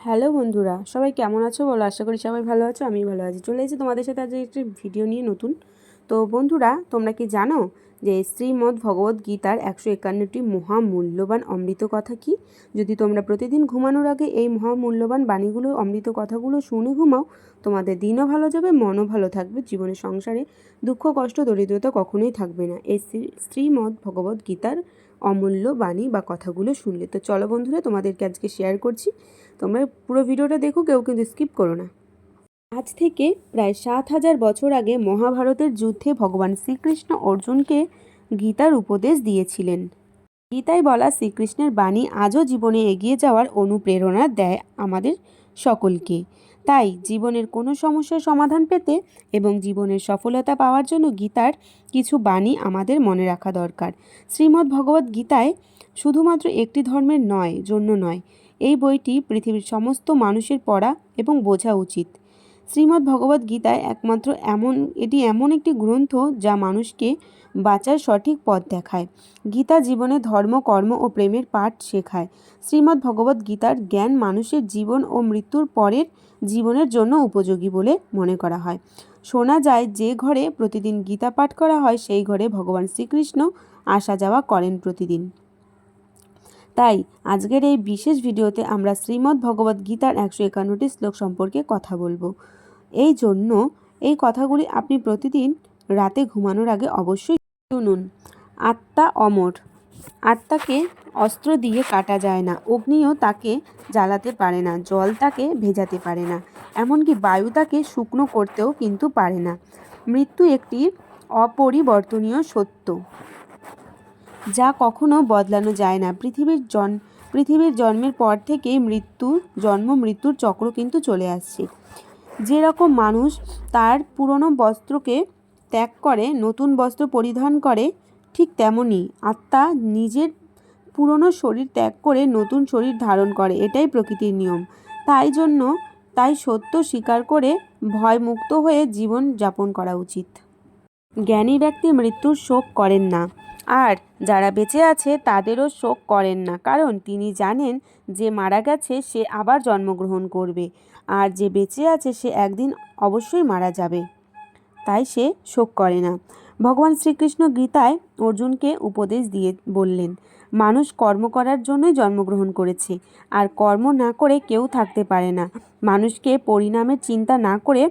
Hello বন্ধুরা, সবাই কেমন আছো বলো? আশা করি সবাই ভালো আছো আমি ভালো আছি। চলে এসেছি তোমাদের সাথে আজ একটি ভিডিও নিয়ে নতুন। তো বন্ধুরা, তোমরা কি জানো যে শ্রীমদ্ ভগবত গীতার একশো একান্নটি মহামূল্যবান অমৃত কথা কি? যদি তোমরা প্রতিদিন ঘুমানোর আগে এই মহামূল্যবান বাণীগুলো, অমৃত কথাগুলো শুনে ঘুমাও, তোমাদের দিনও ভালো যাবে, মনও ভালো থাকবে জীবনের সংসারে দুঃখ, কষ্ট, দরিদ্রতা কখনোই থাকবে না। এই শ্রীমদ ভগবত গীতার অমূল্য বাণী বা কথাগুলো শুনলে। তো চলো বন্ধুরা, তোমাদেরকে আজকে শেয়ার করছি। তোমরা পুরো ভিডিওটা দেখো, কেউ কিন্তু স্কিপ করো না। আজ থেকে প্রায় সাত হাজার বছর আগে মহাভারতের যুদ্ধে ভগবান শ্রীকৃষ্ণ অর্জুনকে গীতার উপদেশ দিয়েছিলেন। গীতায় বলা শ্রীকৃষ্ণের বাণী আজও জীবনে এগিয়ে যাওয়ার অনুপ্রেরণা দেয় আমাদের সকলকে। তাই জীবনের কোনো সমস্যার সমাধান পেতে এবং জীবনের সফলতা পাওয়ার জন্য গীতার কিছু বাণী আমাদের মনে রাখা দরকার। শ্রীমদ্ ভগবত গীতায় শুধুমাত্র একটি ধর্মের নয়, জন্য নয় এই বইটি পৃথিবীর সমস্ত মানুষের পড়া এবং বোঝা উচিত। শ্রীমদ্ ভগবদ্ গীতায় একমাত্র এমন, এটি এমন একটি গ্রন্থ যা মানুষকে বাঁচার সঠিক পথ দেখায়। গীতা জীবনে ধর্ম, কর্ম ও প্রেমের পাঠ শেখায়। শ্রীমদ্ ভগবদ্ গীতার জ্ঞান মানুষের জীবন ও মৃত্যুর পরের জীবনের জন্য উপযোগী বলে মনে করা হয়। শোনা যায় যে ঘরে প্রতিদিন গীতা পাঠ করা হয়, সেই ঘরে ভগবান শ্রীকৃষ্ণ আসা যাওয়া করেন প্রতিদিন। তাই আজকের এই বিশেষ ভিডিওতে আমরা শ্রীমদ্ ভগবদ্ গীতার একশো একান্নটি শ্লোক সম্পর্কে কথা বলব। এই জন্য এই কথাগুলি আপনি প্রতিদিন রাতে ঘুমানোর আগে অবশ্যই শুনুন। আত্মা অমর। আত্মাকে অস্ত্র দিয়ে কাটা যায় না, অগ্নিও তাকে জ্বালাতে পারে না, জল তাকে ভেজাতে পারে না, এমনকি বায়ু তাকে শুকনো করতেও কিন্তু পারে না। মৃত্যু একটি অপরিবর্তনীয় সত্য। যা কখনো বদলানো যায় না। পৃথিবীর জন, পৃথিবীর জন্মের পর থেকেই মৃত্যু, জন্ম, মৃত্যুর চক্র কিন্তু চলে আসছে। যেরকম মানুষ তার পুরনো বস্ত্রকে ত্যাগ করে, নতুন বস্ত্র পরিধান করে, ঠিক তেমনই আত্মা নিজের পুরনো শরীর ত্যাগ করে নতুন শরীর ধারণ করে, এটাই প্রকৃতির নিয়ম। তাই জন্য, তাই সত্য স্বীকার করে ভয়মুক্ত হয়ে জীবন যাপন করা উচিত। জ্ঞানী ব্যক্তি মৃত্যুর শোক করেন না। আর যারা বেঁচে আছে তাদেরও শোক করেন না, কারণ তিনি জানেন যে মারা গেছে সে আবার জন্মগ্রহণ করবে আর যে বেঁচে আছে সে একদিন অবশ্যই মারা যাবে। তাই সে শোক করে না। ভগবান শ্রীকৃষ্ণ গীতায় অর্জুনকে উপদেশ দিয়ে বললেন, মানুষ কর্ম করার জন্যই জন্মগ্রহণ করেছে, আর কর্ম না করে কেউ থাকতে পারে না। মানুষকে পরিণামের চিন্তা না করে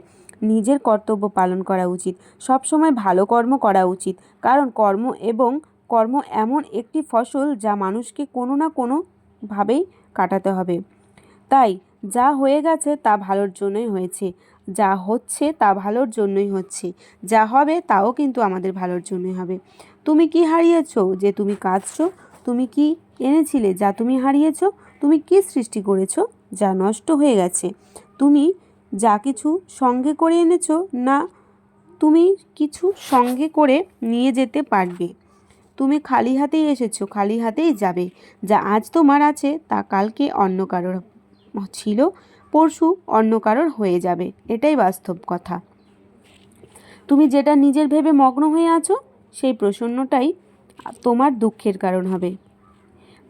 নিজের কর্তব্য পালন করা উচিত। সবসময় ভালো কর্ম করা উচিত। কারণ কর্ম এবং কর্ম এমন একটি ফসল যা মানুষকে কোনো না কোনোভাবেই কাটাতে হবে। তাই যা হয়ে গেছে তা ভালোর জন্যই হয়েছে। যা হচ্ছে তা ভালোর জন্যই হচ্ছে। যা হবে তাও কিন্তু আমাদের ভালোর জন্যই হবে। তুমি কি হারিয়েছ যে তুমি কাঁদছো? তুমি কি এনেছিলে যা তুমি হারিয়েছ? তুমি কি সৃষ্টি করেছ যা নষ্ট হয়ে গেছে? তুমি যা কিছু সঙ্গে করে এনেছো, না তুমি কিছু সঙ্গে করে নিয়ে যেতে পারবে। তুমি খালি হাতেই এসেছ, খালি হাতেই যাবে। যা আজ তোমার আছে, তা কালকে অন্য কারোর ছিল, পরশু অন্য কারোর হয়ে যাবে। এটাই বাস্তব কথা। তুমি যেটা নিজের ভেবে মগ্ন হয়ে আছো, সেই প্রসন্নটাই তোমার দুঃখের কারণ হবে।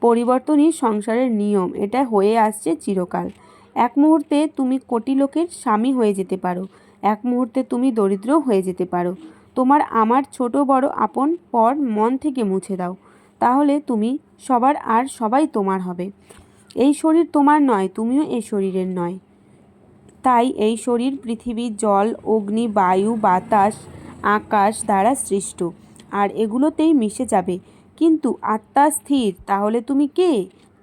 পরিবর্তনই সংসারের নিয়ম, এটা হয়ে আসছে চিরকাল। এক মুহূর্তে তুমি কোটি লোকের স্বামী হয়ে যেতে পারো। এক মুহূর্তে তুমি দরিদ্র হয়ে যেতে পারো। তোমার আমার ছোট বড় আপন পর মন থেকে মুছে দাও। তাহলে তুমি সবার আর সবাই তোমার হবে। এই শরীর তোমার নয়, তুমিও এই শরীরের নয়। তাই এই শরীর পৃথিবী, জল, অগ্নি, বায়ু, বাতাস, আকাশ দ্বারা সৃষ্ট। আর এগুলোতেই মিশে যাবে। কিন্তু আত্মা স্থির, তাহলে তুমি কে?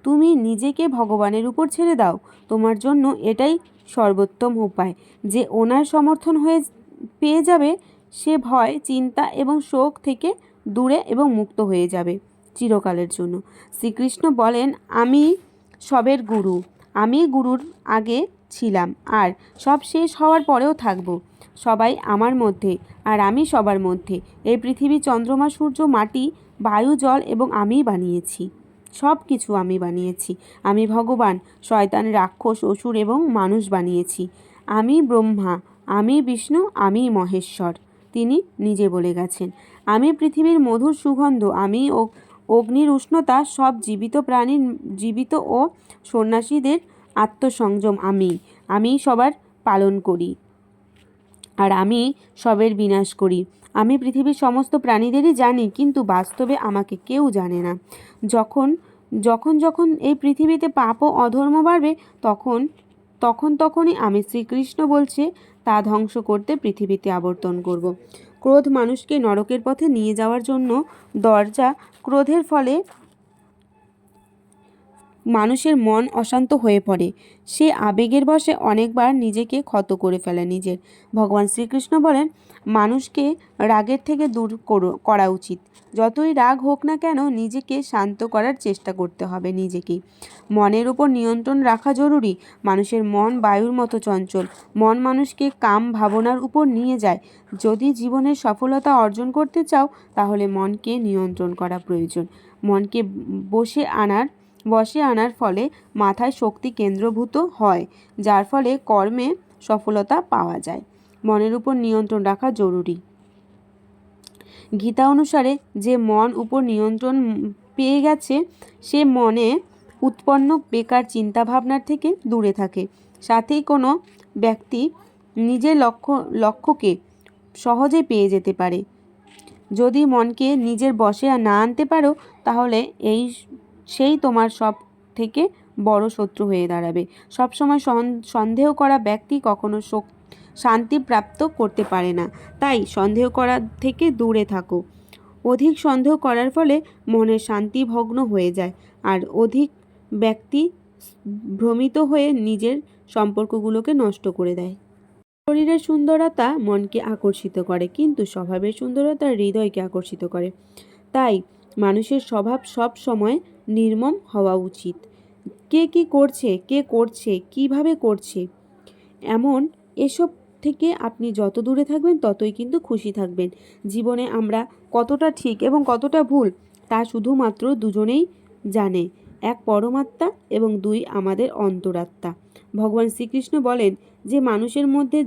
তুমি নিজেকে ভগবানের উপর ছেড়ে দাও। তোমার জন্য এটাই সর্বোত্তম উপায়। যে ওনার সমর্থন হয়ে পেয়ে যাবে, সে ভয়, চিন্তা এবং শোক থেকে দূরে এবং মুক্ত হয়ে যাবে চিরকালের জন্য। শ্রীকৃষ্ণ বলেন, আমি সবের গুরু। আমি গুরুর আগে ছিলাম আর সব শেষ হওয়ার পরেও থাকব। সবাই আমার মধ্যে আর আমি সবার মধ্যে। এই পৃথিবী চন্দ্রমা, সূর্য, মাটি, বায়ু, জল এবং আমিই বানিয়েছি। সব কিছু আমি বানিয়েছি। আমি ভগবান, শয়তান, রাক্ষস, অসুর এবং মানুষ বানিয়েছি। আমি ব্রহ্মা, আমি বিষ্ণু, আমি মহেশ্বর। তিনি নিজে বলে গেছেন, আমি পৃথিবীর মধুর সুগন্ধ, আমি ও অগ্নির উষ্ণতা, সব জীবিত প্রাণীর জীবিত ও সন্ন্যাসীদের আত্মসংযম আমি। আমি সবার পালন করি। আর আমি সবের বিনাশ করি আমি পৃথিবীর সমস্ত প্রাণীদেরই জানি, কিন্তু বাস্তবে আমাকে কেউ জানে না যখন যখন যখন এই পৃথিবীতে পাপ ও অধর্ম বাড়বে, তখন তখন তখনই আমি শ্রীকৃষ্ণ বলছে, তা ধ্বংস করতে পৃথিবীতে আবর্তন করব। ক্রোধ মানুষকে নরকের পথে নিয়ে যাওয়ার জন্য দরজা ক্রোধের ফলে মানুষের মন অশান্ত হয়ে পড়ে। সে আবেগের বশে অনেকবার নিজেকে ক্ষত করে ফেলে নিজের। ভগবান শ্রীকৃষ্ণ বলেন, মানুষকে রাগের থেকে দূর করো, করা উচিত। যতই রাগ হোক না কেন, নিজেকে শান্ত করার চেষ্টা করতে হবে নিজেকেই। মনের উপর নিয়ন্ত্রণ রাখা জরুরি। মানুষের মন বায়ুর মতো চঞ্চল। মন মানুষকে কাম ভাবনার উপর নিয়ে যায়। যদি জীবনের সফলতা অর্জন করতে চাও, তাহলে মনকে নিয়ন্ত্রণ করা প্রয়োজন। মনকে বসে আনার বসে আনার ফলে মাথায় শক্তি কেন্দ্রভূত হয়, যার ফলে কর্মে সফলতা পাওয়া যায়। মনের উপর নিয়ন্ত্রণ রাখা জরুরি। গীতা অনুসারে যে মন উপর নিয়ন্ত্রণ পেয়ে গেছে, সে মনে উৎপন্ন বেকার চিন্তাভাবনার থেকে দূরে থাকে। সাথেই কোনো ব্যক্তি নিজের লক্ষ্য, লক্ষ্যকে সহজে পেয়ে যেতে পারে। যদি মনকে নিজের বসে না আনতে পারো, তাহলে এই সেই তোমার সব থেকে বড় শত্রু হয়ে দাঁড়াবে। সবসময় সন্দেহ করা ব্যক্তি কখনো শান্তি প্রাপ্ত করতে পারে না। তাই সন্দেহ করা থেকে দূরে থাকো। অধিক সন্দেহ করার ফলে মনের শান্তি ভগ্ন হয়ে যায় আর অধিক ব্যক্তি ভ্রমিত হয়ে নিজের সম্পর্কগুলোকে নষ্ট করে দেয়। শরীরের সুন্দরতা মনকে আকর্ষিত করে কিন্তু স্বভাবের সুন্দরতা হৃদয়কে আকর্ষিত করে। তাই মানুষের স্বভাব সব সময় নির্মম হওয়া উচিত। কে কি করছে, কে করছে, কীভাবে করছে? এমন এসব থেকে আপনি যত দূরে থাকবেন, ততই কিন্তু খুশি থাকবেন। জীবনে আমরা কতটা ঠিক এবং কতটা ভুল, তা শুধুমাত্র দুজনেই জানে। এক পরমাত্মা এবং দুই আমাদের অন্তরাত্মা। ভগবান শ্রীকৃষ্ণ বলেন যে, মানুষের মধ্যে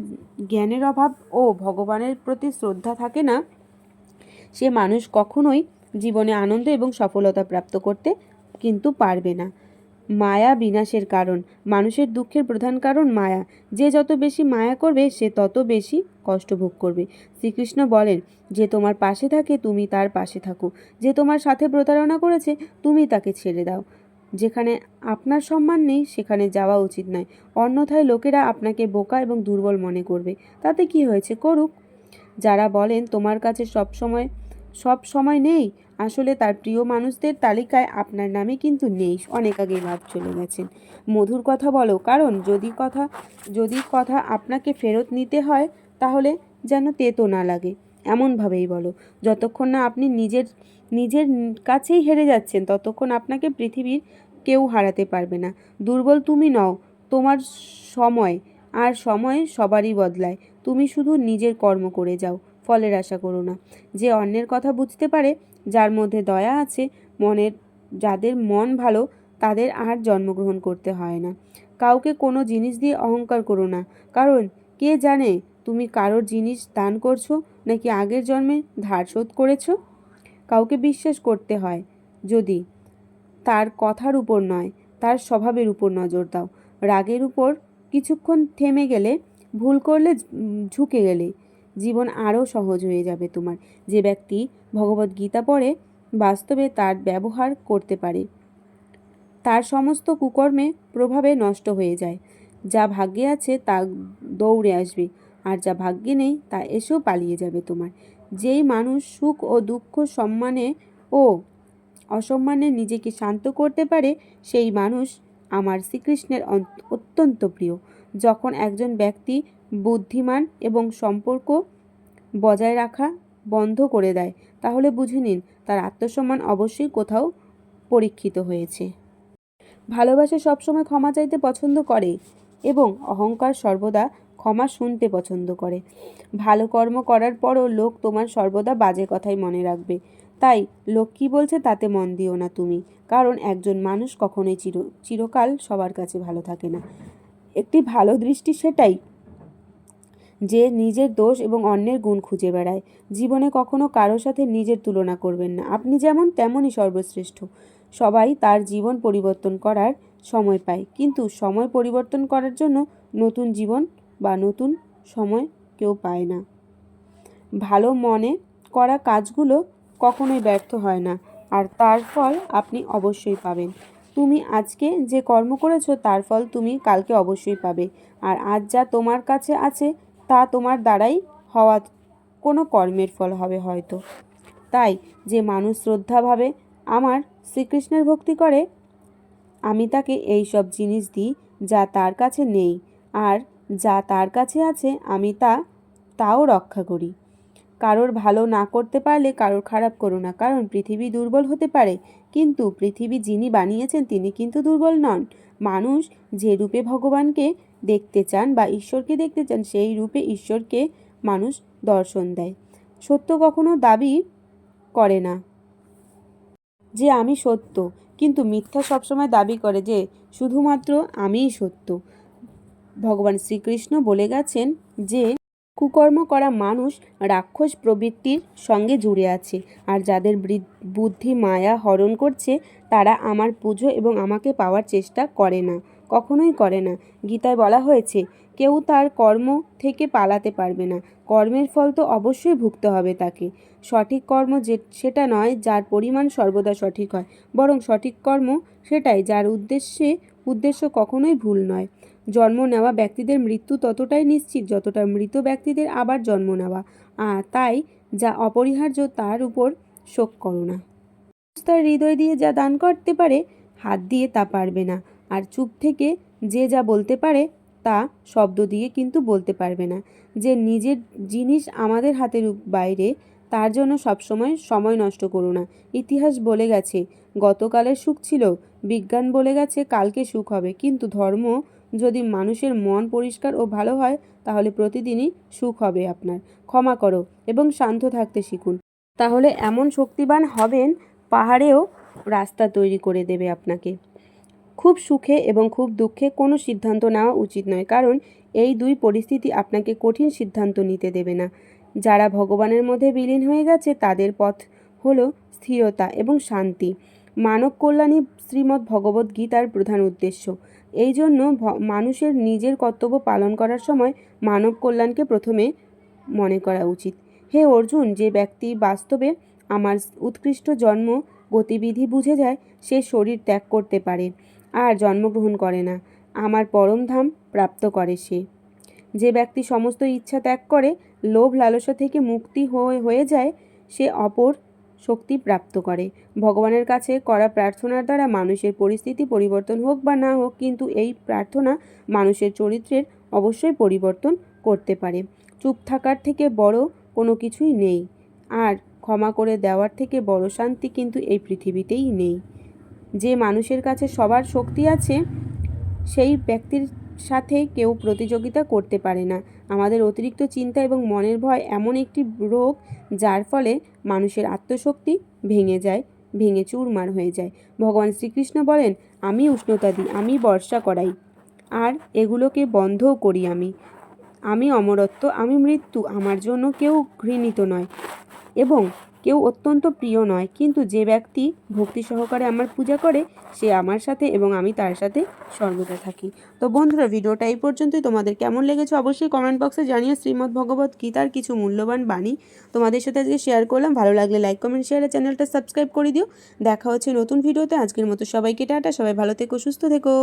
জ্ঞানের অভাব ও ভগবানের প্রতি শ্রদ্ধা থাকে না। সে মানুষ কখনোই জীবনে আনন্দ এবং সফলতা প্রাপ্ত করতে কিন্তু পারবে না। মায়া বিনাশের কারণ। মানুষের দুঃখের প্রধান কারণ মায়া। যে যত বেশি মায়া করবে, সে তত বেশি কষ্ট ভোগ করবে। শ্রীকৃষ্ণ বলেন, যে তোমার পাশে থাকে, তুমি তার পাশে থাকো। যে তোমার সাথে প্রতারণা করেছে, তুমি তাকে ছেড়ে দাও। যেখানে আপনার সম্মান নেই, সেখানে যাওয়া উচিত নয়। অন্যথায় লোকেরা আপনাকে বোকা এবং দুর্বল মনে করবে। তাতে কি হয়েছে, করুক। যারা বলেন, তোমার কাছে সব সময় সব সময় নেই। আসলে তার প্রিয় মানুষদের তালিকায় আপনার নামে কিন্তু নেই, অনেক আগে লাভ চলে গেছেন মধুর কথা বলো, কারণ যদি কথা যদি কথা আপনাকে ফেরত নিতে হয়, তাহলে যেন তেতো না লাগে। এমনভাবেই বলো, যতক্ষণ না আপনি নিজের নিজের কাছেই হেরে যাচ্ছেন, ততক্ষণ আপনাকে পৃথিবীর কেউ হারাতে পারবে না। দুর্বল তুমি নও, তোমার সময়, আর সময় সবারই বদলায়। তুমি শুধু নিজের কর্ম করে যাও। ফলের আশা করো না। যে অন্যের কথা বুঝতে পারে, যার মধ্যে দয়া আছে, মনের, যাদের মন ভালো, তাদের আর জন্মগ্রহণ করতে হয় না। কাউকে কোনো জিনিস দিয়ে অহংকার করো না। কারণ কে জানে তুমি কারোর জিনিস দান করছ, নাকি আগের জন্মে ধার শোধ করেছ? কাউকে বিশ্বাস করতে হয়। যদি তার কথার উপর নয়, তার স্বভাবের উপর নজর দাও। রাগের উপর কিছুক্ষণ থেমে গেলে, ভুল করলে ঝুঁকে গেলে। জীবন আরও সহজ হয়ে যাবে তোমার। যে ব্যক্তি ভগবত গীতা পড়ে, বাস্তবে তার ব্যবহার করতে পারে। তার সমস্ত কুকর্মে প্রভাবে নষ্ট হয়ে যায়। যা ভাগ্যে আছে তা দৌড়ে আসবে, আর যা ভাগ্যে নেই তা এসেও পালিয়ে যাবে তোমার। যেই মানুষ সুখ ও দুঃখ সম্মানে ও অসম্মানে নিজেকে শান্ত করতে পারে, সেই মানুষ আমার শ্রীকৃষ্ণের অত্যন্ত প্রিয়। যখন একজন ব্যক্তি বুদ্ধিমান এবং সম্পর্ক বজায় রাখা বন্ধ করে দেয়। তাহলে বুঝে নিন, তার আত্মসম্মান অবশ্যই কোথাও পরীক্ষিত হয়েছে। ভালোবাসা সবসময় ক্ষমা চাইতে পছন্দ করে এবং অহংকার সর্বদা ক্ষমা শুনতে পছন্দ করে। ভালো কর্ম করার পরও লোক তোমার সর্বদা বাজে কথাই মনে রাখবে। তাই লোক কী বলছে তাতে মন দিও না তুমি, কারণ একজন মানুষ কখনোই চির, চিরকাল সবার কাছে ভালো থাকে না। একটি ভালো দৃষ্টি সেটাই যে নিজের দোষ এবং অন্যের গুণ খুঁজে বেড়ায়। জীবনে কখনো কারোর সাথে নিজের তুলনা করবেন না। আপনি যেমন, তেমনই সর্বশ্রেষ্ঠ। সবাই তার জীবন পরিবর্তন করার সময় পায়। কিন্তু সময় পরিবর্তন করার জন্য নতুন জীবন বা নতুন সময় কেউ পায় না। ভালো মনে করা কাজগুলো কখনোই ব্যর্থ হয় না। আর তার ফল আপনি অবশ্যই পাবেন। তুমি আজকে যে কর্ম করেছ, তার ফল তুমি কালকে অবশ্যই পাবে। আর আজ যা তোমার কাছে আছে তা তোমার দ্বারাই হওয়া কোনো কর্মের ফল হবে হয়তো। তাই যে মানুষ শ্রদ্ধাভাবে আমার শ্রীকৃষ্ণের ভক্তি করে, আমি তাকে এই সব জিনিস দিই যা তার কাছে নেই আর যা তার কাছে আছে, আমি তা, তাও রক্ষা করি। কারোর ভালো না করতে পারলে কারোর খারাপ করো না, কারণ পৃথিবী দুর্বল হতে পারে, কিন্তু পৃথিবী যিনি বানিয়েছেন তিনি কিন্তু দুর্বল নন। মানুষ যে রূপে ভগবানকে দেখতে চান বা ঈশ্বরকে দেখতে চান, সেই রূপে ঈশ্বরকে মানুষ দর্শন দেয়। সত্য কখনো দাবি করে না যে আমি সত্য, কিন্তু মিথ্যা সবসময় দাবি করে যে শুধুমাত্র আমিই সত্য। ভগবান শ্রীকৃষ্ণ বলে গেছেন যে, কুকর্ম করা মানুষ রাক্ষস প্রবৃত্তির সঙ্গে জুড়ে আছে, আর যাদের বুদ্ধি মায়া হরণ করছে, তারা আমার পুজো এবং আমাকে পাওয়ার চেষ্টা করে না। কখনোই করে না। গীতায় বলা হয়েছে, কেউ তার কর্ম থেকে পালাতে পারবে না। কর্মের ফল তো অবশ্যই ভুগতে হবে তাকে। সঠিক কর্ম যে, সেটা নয় যার পরিমাণ সর্বদা সঠিক হয়, বরং সঠিক কর্ম সেটাই যার উদ্দেশ্যে, উদ্দেশ্য কখনোই ভুল নয়। জন্ম নেওয়া ব্যক্তিদের মৃত্যু ততটাই নিশ্চিত যতটা মৃত ব্যক্তিদের আবার জন্ম নেওয়া। আর তাই যা অপরিহার্য তার উপর শোক করো না। তার হৃদয় দিয়ে যা দান করতে পারে, হাত দিয়ে তা পারবে না। আর চুপ থেকে যে যা বলতে পারে, তা শব্দ দিয়ে কিন্তু বলতে পারবে না। যে নিজের জিনিস আমাদের হাতের বাইরে, তার জন্য সবসময় সময় নষ্ট করো না। ইতিহাস বলে গেছে, গতকালের সুখ ছিল, বিজ্ঞান বলে গেছে, কালকে সুখ হবে। কিন্তু ধর্ম যদি মানুষের মন পরিষ্কার ও ভালো হয়, তাহলে প্রতিদিনই সুখ হবে আপনার। ক্ষমা করো এবং শান্ত থাকতে শিখুন। তাহলে এমন শক্তিবান হবেন, পাহাড়েও রাস্তা তৈরি করে দেবে আপনাকে। খুব সুখে এবং খুব দুঃখে কোনো সিদ্ধান্ত নেওয়া উচিত নয়, কারণ এই দুই পরিস্থিতি আপনাকে কঠিন সিদ্ধান্ত নিতে দেবে না। যারা ভগবানের মধ্যে বিলীন হয়ে গেছে, তাদের পথ হলো স্থিরতা এবং শান্তি। মানব কল্যাণী শ্রীমদ্ ভগবদ্ গীতার প্রধান উদ্দেশ্য। এই জন্য মানুষের নিজের কর্তব্য পালন করার সময় মানব কল্যাণকে প্রথমে মনে করা উচিত। হে অর্জুন, যে ব্যক্তি বাস্তবে আমার উৎকৃষ্ট জন্ম গতিবিধি বুঝে যায়, সে শরীর ত্যাগ করতে পারে। আর জন্মগ্রহণ করে না। আমার পরম ধাম প্রাপ্ত করে সে। যে ব্যক্তি সমস্ত ইচ্ছা ত্যাগ করে, লোভ লালসা থেকে মুক্তি হয়ে যায়, সে অপর শক্তি প্রাপ্ত করে। ভগবানের কাছে করা প্রার্থনার দ্বারা মানুষের পরিস্থিতি পরিবর্তন হোক বা না হোক, কিন্তু এই প্রার্থনা মানুষের চরিত্রের অবশ্যই পরিবর্তন করতে পারে। চুপ থাকার থেকে বড় কোনো কিছুই নেই। আর ক্ষমা করে দেওয়ার থেকে বড় শান্তি কিন্তু এই পৃথিবীতেই নেই। যে মানুষের কাছে সবার শক্তি আছে, সেই ব্যক্তির সাথে কেউ প্রতিযোগিতা করতে পারে না। আমাদের অতিরিক্ত চিন্তা এবং মনের ভয় এমন একটি রোগ, যার ফলে মানুষের আত্মশক্তি ভেঙে যায়, ভেঙে চুরমার হয়ে যায়। ভগবান শ্রীকৃষ্ণ বলেন, আমি উষ্ণতা দিই, আমি বর্ষা করাই, আর এগুলোকে বন্ধও করি আমি। আমি অমরত্ব, আমি মৃত্যু, আমার জন্য কেউ ঘৃণিত নয়। এবং কেউ অত্যন্ত প্রিয় নয়, কিন্তু যে ব্যক্তি ভক্তি সহকারে আমার পূজা করে, সে আমার সাথে এবং আমি তার সাথে সর্বদা থাকি। তো বন্ধুরা, ভিডিওটা এই পর্যন্তই। তোমাদের কেমন লেগেছে অবশ্যই কমেন্ট বক্সে জানিয়ে শ্রীমদ্ ভগবত গীতার কিছু মূল্যবান বাণী তোমাদের সাথে আজকে শেয়ার করলাম। ভালো লাগলে লাইক কমেন্ট শেয়ারে চ্যানেলটা সাবস্ক্রাইব করে দিও। দেখা হচ্ছে নতুন ভিডিওতে। আজকের মতো সবাইকে টাটা। সবাই ভালো থেকো, সুস্থ থেকো।